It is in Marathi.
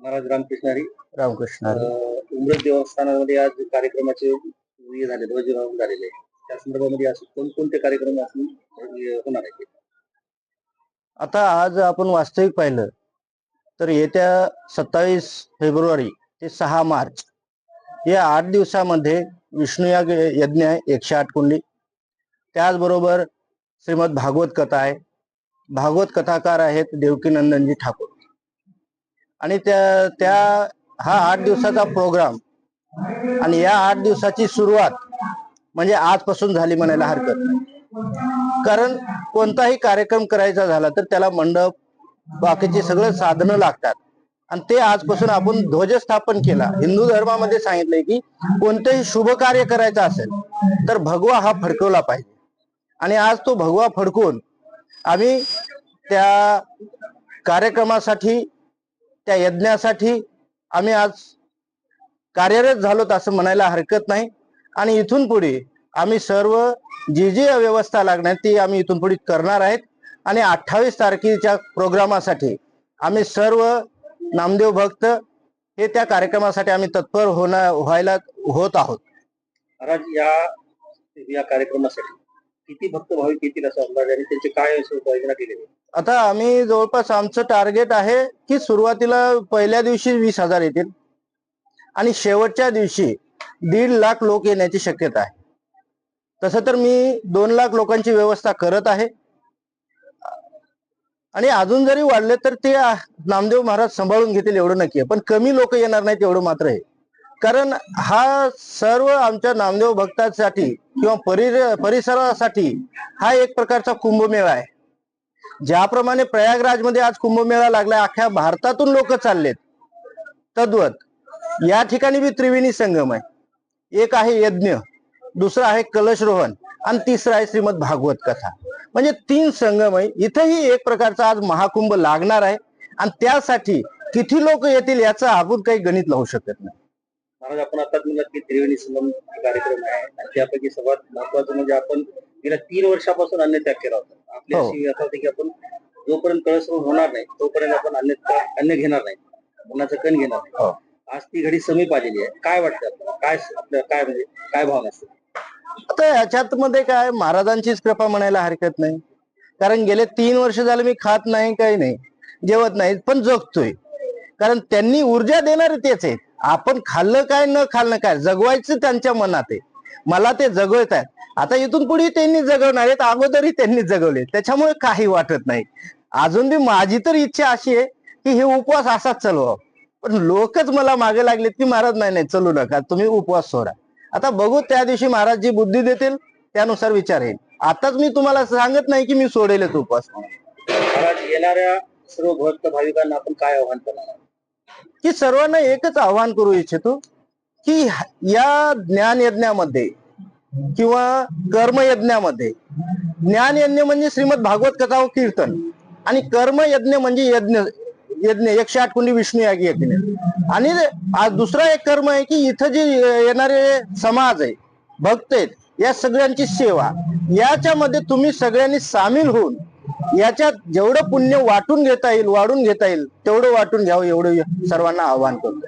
महाराज रामकृष्ण हरी. रामकृष्ण हरी. देवस्थानामध्ये आज कार्यक्रमाचे हे झाले ध्वजारोहण झालेले आहे. त्या संदर्भामध्ये असं कोणकोणते कार्यक्रम असून हे होणार आहेत? आता आज आपण वास्तविक पाहिलं तर येत्या सत्तावीस फेब्रुवारी ते सहा मार्च या आठ दिवसामध्ये विष्णुयाग यज्ञ आहे एकशे आठ कुंडी. त्याचबरोबर श्रीमद भागवत कथा आहे. भागवत कथाकार आहेत देवकीनंदनजी ठाकूर. आणि त्या त्या हा आठ दिवसाचा प्रोग्राम आणि या आठ दिवसाची सुरुवात म्हणजे आजपासून झाली म्हणायला हरकत नाही. कारण कोणताही कार्यक्रम करायचा झाला तर त्याला मंडप बाकीचे सगळं साधनं लागतात. आणि ते आजपासून आपण ध्वजस्थापन केला. हिंदू धर्मामध्ये सांगितलंय की कोणतंही शुभ कार्य करायचं असेल तर भगवा हा फडकवला पाहिजे. आणि आज तो भगवा फडकून आम्ही त्या कार्यक्रमासाठी त्या यज्ञासाठी आम्ही आज कार्यरत झालोत असं म्हणायला हरकत नाही. आणि इथून पुढे आम्ही सर्व जी जी व्यवस्था लागणार ती आम्ही इथून पुढे करणार आहेत. आणि अठ्ठावीस तारखेच्या प्रोग्रामासाठी आम्ही सर्व नामदेव भक्त हे त्या कार्यक्रमासाठी आम्ही तत्पर होणार व्हायला होत आहोत. महाराज या या कार्यक्रमासाठी किती भक्त भाविक येतील असं अंदाज आणि त्यांचे काय असं उपाययोजना केलेली आता आम्ही जवळपास आमचं टार्गेट आहे की सुरुवातीला पहिल्या दिवशी वीस हजार येतील आणि शेवटच्या दिवशी दीड लाख लोक येण्याची शक्यता आहे. तसं तर मी दोन लाख लोकांची व्यवस्था करत आहे. आणि अजून जरी वाढले तर ते नामदेव महाराज सांभाळून घेतील एवढं नक्की आहे. पण कमी लोक येणार नाहीत एवढं मात्र आहे. कारण हा सर्व आमच्या नामदेव भक्तांसाठी किंवा परि परिसरासाठी हा एक प्रकारचा कुंभमेळा आहे. ज्याप्रमाणे प्रयागराजमध्ये आज कुंभमेळा लागलाय अख्ख्या भारतातून लोक चाललेत. तद्वत या ठिकाणी बी त्रिवेणी संगम आहे. एक आहे यज्ञ दुसरं आहे कलशरोहण आणि तिसरं आहे श्रीमद भागवत कथा. म्हणजे तीन संगम आहे. इथंही एक प्रकारचा आज महाकुंभ लागणार आहे. आणि त्यासाठी किती लोक येतील याचं आपण काही गणित लावू शकत नाही. महाराज आपण आता म्हणलात की त्रिवेणी संगम हा कार्यक्रम आहे. आणि त्यापैकी सर्वात महत्वाचं म्हणजे आपण गेल्या तीन वर्षापासून अन्न त्याग केला होता. आपली हो. अशी व्यथा होती की आपण जोपर्यंत कळसरोहण होणार नाही तोपर्यंत आपण अन्न अन्न घेणार नाही. अन्नाचं कण घेणार नाही. हो. आज ती घडी समीप आलेली आहे. काय वाटतं आपल्याला? काय आपल्या काय म्हणजे काय भावना असते आता याच्यात मध्ये काय महाराजांचीच कृपा म्हणायला हरकत नाही. कारण गेले तीन वर्ष झाले मी खात नाही काही नाही जेवत नाही पण जगतोय. कारण त्यांनी ऊर्जा देणारे तेच आहेत. आपण खाल्लं काय न खाल्लं काय जगवायचं त्यांच्या मनात आहे. मला ते जगवत आहेत. आता इथून पुढे त्यांनी जगवणार आहेत अगोदरही त्यांनी जगवले त्याच्यामुळे काही वाटत नाही. अजून बी माझी तर इच्छा अशी आहे की हे उपवास असाच चालवा पण लोकच मला मागे लागलेत की महाराज नाही नाही चलू नका तुम्ही उपवास सोडा. आता बघू त्या दिवशी महाराज जी बुद्धी देतील त्यानुसार विचार येईल. आताच मी तुम्हाला सांगत नाही की मी सोडेलच उपवास. महाराज येणाऱ्या सर्व भक्त भाविकांना आपण काय आव्हान करणार की सर्वांना एकच आवाहन करू इच्छितो की या ज्ञान यज्ञामध्ये किंवा कर्मयज्ञामध्ये ज्ञान यज्ञ म्हणजे श्रीमद भागवत कथा व कीर्तन आणि कर्म यज्ञ म्हणजे यज्ञ यज्ञ एकशे आठ कुंडी विष्णू यागी यज्ञ आणि दुसरा एक कर्म आहे की इथं जे येणारे समाज आहे भक्त आहेत या सगळ्यांची सेवा याच्यामध्ये तुम्ही सगळ्यांनी सामील होऊन याच्यात जेवढं पुण्य वाटून घेता येईल वाढून घेता येईल तेवढं वाटून घ्यावं एवढं सर्वांना आवाहन करतो.